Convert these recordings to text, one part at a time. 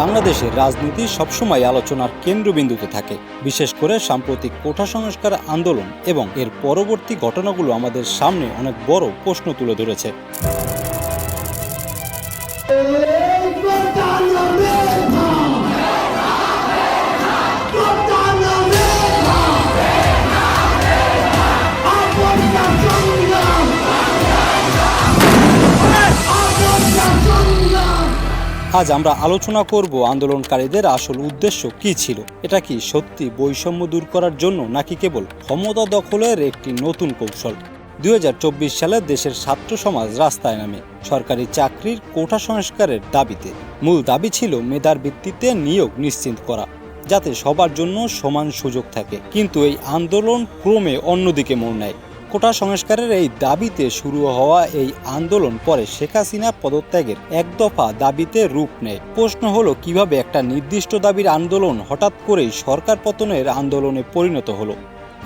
বাংলাদেশের রাজনীতি সবসময় আলোচনার কেন্দ্রবিন্দুতে থাকে, বিশেষ করে সাম্প্রতিক কোঠা সংস্কার আন্দোলন এবং এর পরবর্তী ঘটনাগুলো আমাদের সামনে অনেক বড় প্রশ্ন তুলে ধরেছে। আজ আমরা আলোচনা করব আন্দোলনকারীদের আসল উদ্দেশ্য কি ছিল? এটা কি সত্যি বৈষম্য দূর করার জন্য নাকি কেবল ক্ষমতা দখলের একটি নতুন কৌশল? দুই হাজার চব্বিশ সালে দেশের ছাত্র সমাজ রাস্তায় নামে সরকারি চাকরির কোঠা সংস্কারের দাবিতে। মূল দাবি ছিল মেধার ভিত্তিতে নিয়োগ নিশ্চিত করা, যাতে সবার জন্য সমান সুযোগ থাকে। কিন্তু এই আন্দোলন ক্রমে অন্যদিকে মোড় নেয়। কোটা সংস্কারের এই দাবিতে শুরু হওয়া এই আন্দোলন পরে শেখ হাসিনা পদত্যাগের এক দফা দাবিতে রূপ নেয়। প্রশ্ন হলো, কীভাবে একটা নির্দিষ্ট দাবির আন্দোলন হঠাৎ করেই সরকার পতনের আন্দোলনে পরিণত হলো?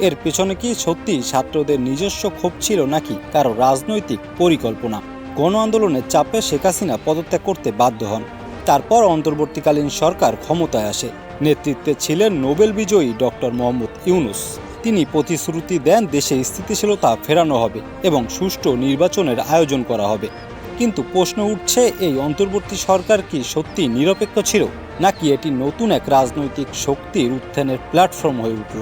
এর পেছনে কি সত্যি ছাত্রদের নিজস্ব ক্ষোভ ছিল নাকি কারও রাজনৈতিক পরিকল্পনা? গণ আন্দোলনের চাপে শেখ হাসিনা পদত্যাগ করতে বাধ্য হন। তারপর অন্তর্বর্তীকালীন সরকার ক্ষমতায় আসে। নেতৃত্বে ছিলেন নোবেল বিজয়ী ডক্টর মোহাম্মদ ইউনুস। তিনি প্রতিশ্রুতি দেন দেশে স্থিতিশীলতা ফেরানো হবে এবং সুষ্ঠু নির্বাচনের আয়োজন করা হবে। কিন্তু প্রশ্ন উঠছে, এই অন্তর্বর্তী সরকার কি সত্যি নিরপেক্ষ ছিল, নাকি এটি নতুন এক রাজনৈতিক শক্তির উত্থানের প্ল্যাটফর্ম হয়ে উঠল?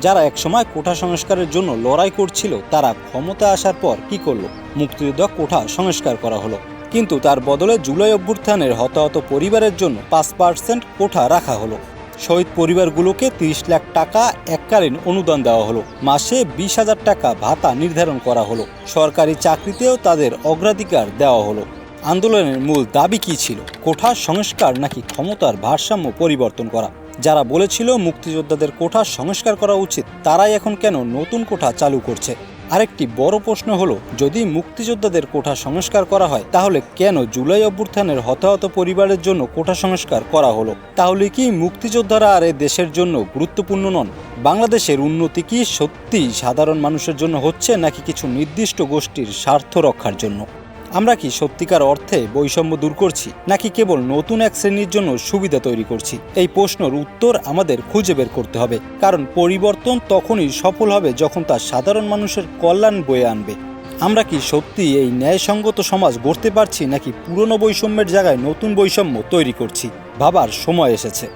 যারা একসময় কোঠা সংস্কারের জন্য লড়াই করছিল, তারা ক্ষমতা আসার পর কি করল? মুক্তিযোদ্ধা কোঠা সংস্কার করা হলো। কিন্তু তার বদলে জুলাই অভ্যুত্থানের হতাহত পরিবারের জন্য পাঁচ পার্সেন্ট কোঠা রাখা হলো। শহীদ পরিবারগুলোকে তিরিশ লাখ টাকা এককালীন অনুদান দেওয়া হলো। মাসে বিশ হাজার টাকা ভাতা নির্ধারণ করা হলো। সরকারি চাকরিতেও তাদের অগ্রাধিকার দেওয়া হলো। আন্দোলনের মূল দাবি কী ছিল? কোঠা সংস্কার নাকি ক্ষমতার ভারসাম্য পরিবর্তন করা? যারা বলেছিল মুক্তিযোদ্ধাদের কোঠা সংস্কার করা উচিত, তারাই এখন কেন নতুন কোঠা চালু করছে? আরেকটি বড় প্রশ্ন হলো, যদি মুক্তিযোদ্ধাদের কোঠা সংস্কার করা হয়, তাহলে কেন জুলাই অভ্যুত্থানের হতাহত পরিবারের জন্য কোঠা সংস্কার করা হলো? তাহলে কি মুক্তিযোদ্ধারা আর দেশের জন্য গুরুত্বপূর্ণ নন? বাংলাদেশের উন্নতি কি সত্যিই সাধারণ মানুষের জন্য হচ্ছে, নাকি কিছু নির্দিষ্ট গোষ্ঠীর স্বার্থ রক্ষার জন্য? আমরা কি সত্যিকার অর্থে বৈষম্য দূর করছি, নাকি কেবল নতুন এক শ্রেণির জন্য সুবিধা তৈরি করছি? এই প্রশ্নের উত্তর আমাদের খুঁজে বের করতে হবে, কারণ পরিবর্তন তখনই সফল হবে যখন তা সাধারণ মানুষের কল্যাণ বয়ে আনবে। আমরা কি সত্যি এই ন্যায়সঙ্গত সমাজ গড়তে পারছি, নাকি পুরনো বৈষম্যের জায়গায় নতুন বৈষম্য তৈরি করছি? ভাবার সময় এসেছে।